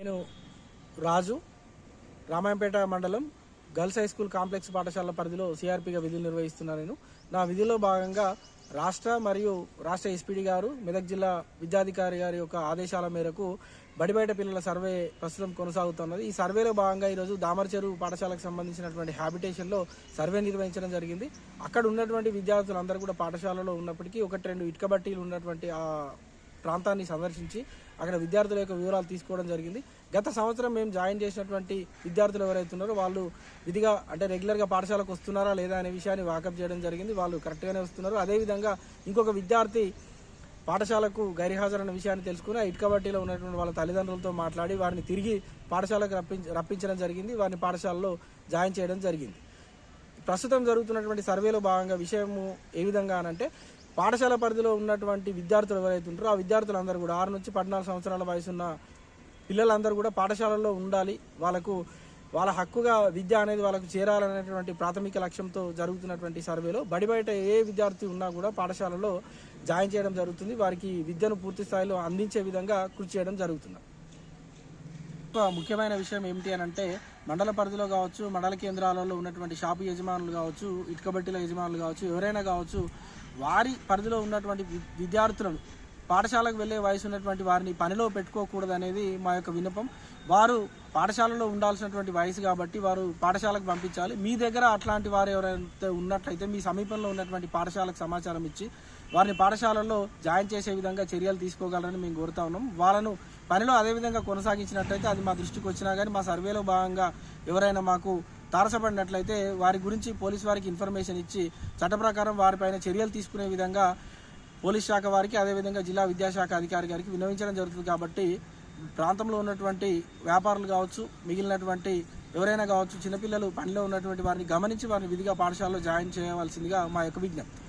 నేను రాజు రామాయంపేట మండలం girls high school complex పాఠశాల పరిధిలో సిఆర్పిగా విధులు నిర్వహిస్తున్నాను నేను. నా విధిలో భాగంగా రాష్ట్ర మరియు రాష్ట్ర ఎస్పీడీ గారు మెదక్ జిల్లా విద్యాధికారి గారి యొక్క ఆదేశాల మేరకు బడిబయట పిల్లల సర్వే ప్రస్తుతం కొనసాగుతున్నది. ఈ సర్వేలో భాగంగా ఈరోజు దామర్చెరు పాఠశాలకు సంబంధించినటువంటి హ్యాబిటేషన్లో సర్వే నిర్వహించడం జరిగింది. అక్కడ ఉన్నటువంటి విద్యార్థులందరూ కూడా పాఠశాలలో ఉన్నప్పటికీ ఒకటి రెండు ఇటుక బట్టీలు ఉన్నటువంటి ఆ ప్రాంతాన్ని సందర్శించి అక్కడ విద్యార్థుల యొక్క వివరాలు తీసుకోవడం జరిగింది. గత సంవత్సరం మేము జాయిన్ చేసినటువంటి విద్యార్థులు ఎవరైతే ఉన్నారో వాళ్ళు విధిగా అంటే రెగ్యులర్గా పాఠశాలకు వస్తున్నారా లేదా అనే విషయాన్ని వాకప్ చేయడం జరిగింది. వాళ్ళు కరెక్ట్గానే వస్తున్నారు. అదేవిధంగా ఇంకొక విద్యార్థి పాఠశాలకు గైర్హాజరైన విషయాన్ని తెలుసుకుని ఆ ఉన్నటువంటి వాళ్ళ తల్లిదండ్రులతో మాట్లాడి వారిని తిరిగి పాఠశాలకు రప్పించ రప్పించడం జరిగింది. వారిని పాఠశాలలో జాయిన్ చేయడం జరిగింది. ప్రస్తుతం జరుగుతున్నటువంటి సర్వేలో భాగంగా విషయము ఏ విధంగా అనంటే పాఠశాల పరిధిలో ఉన్నటువంటి విద్యార్థులు ఎవరైతే ఉంటారో ఆ విద్యార్థులందరూ కూడా ఆరు నుంచి పద్నాలుగు సంవత్సరాల వయసున్న పిల్లలందరూ కూడా పాఠశాలలో ఉండాలి. వాళ్ళకు వాళ్ళ హక్కుగా విద్య అనేది వాళ్ళకు చేరాలనేటువంటి ప్రాథమిక లక్ష్యంతో జరుగుతున్నటువంటి సర్వేలో బడి బయట ఏ విద్యార్థి ఉన్నా కూడా పాఠశాలలో జాయిన్ చేయడం జరుగుతుంది. వారికి విద్యను పూర్తి స్థాయిలో అందించే విధంగా కృషి చేయడం జరుగుతుంది. ముఖ్యమైన విషయం ఏమిటి అని అంటే మండల పరిధిలో కావచ్చు మండల కేంద్రాలలో ఉన్నటువంటి షాపు యజమానులు కావచ్చు ఇటుకబట్టిల యజమానులు కావచ్చు ఎవరైనా కావచ్చు వారి పరిధిలో ఉన్నటువంటి విద్యార్థులను పాఠశాలకు వెళ్ళే వయసు ఉన్నటువంటి వారిని పనిలో పెట్టుకోకూడదు అనేది మా యొక్క విన్నపం. వారు పాఠశాలలో ఉండాల్సినటువంటి వయసు కాబట్టి వారు పాఠశాలకు పంపించాలి. మీ దగ్గర అట్లాంటి వారు ఎవరైతే ఉన్నట్లయితే మీ సమీపంలో ఉన్నటువంటి పాఠశాలకు సమాచారం ఇచ్చి వారిని పాఠశాలలో జాయిన్ చేసే విధంగా చర్యలు తీసుకోగలరని మేము కోరుతా ఉన్నాం. వాళ్ళను పనిలో అదే విధంగా కొనసాగించినట్లయితే అది మా దృష్టికి వచ్చినా కానీ మా సర్వేలో భాగంగా ఎవరైనా మాకు తారసపడినట్లయితే వారి గురించి పోలీస్ వారికి ఇన్ఫర్మేషన్ ఇచ్చి చట్ట ప్రకారం వారిపైన చర్యలు తీసుకునే విధంగా పోలీస్ శాఖ వారికి అదేవిధంగా జిల్లా విద్యాశాఖ అధికారి గారికి విన్నవించడం జరుగుతుంది కాబట్టి ప్రాంతంలో ఉన్నటువంటి వ్యాపారులు కావచ్చు మిగిలినటువంటి ఎవరైనా కావచ్చు చిన్నపిల్లలు పనిలో ఉన్నటువంటి వారిని గమనించి వారిని విధిగా పాఠశాలలో జాయిన్ చేయవలసిందిగా మా యొక్క విజ్ఞప్తి.